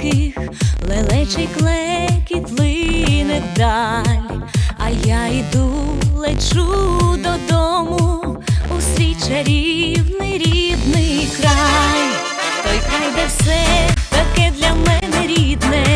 таких лелечий клекіт лине даль, а я йду, лечу додому у свій чарівний рідний край, той край, де все таке для мене рідне.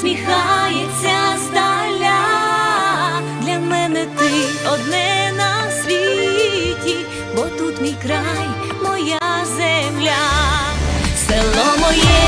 усміхається здаля, для мене ти одне на світі, бо тут мій край, моя земля, село моє.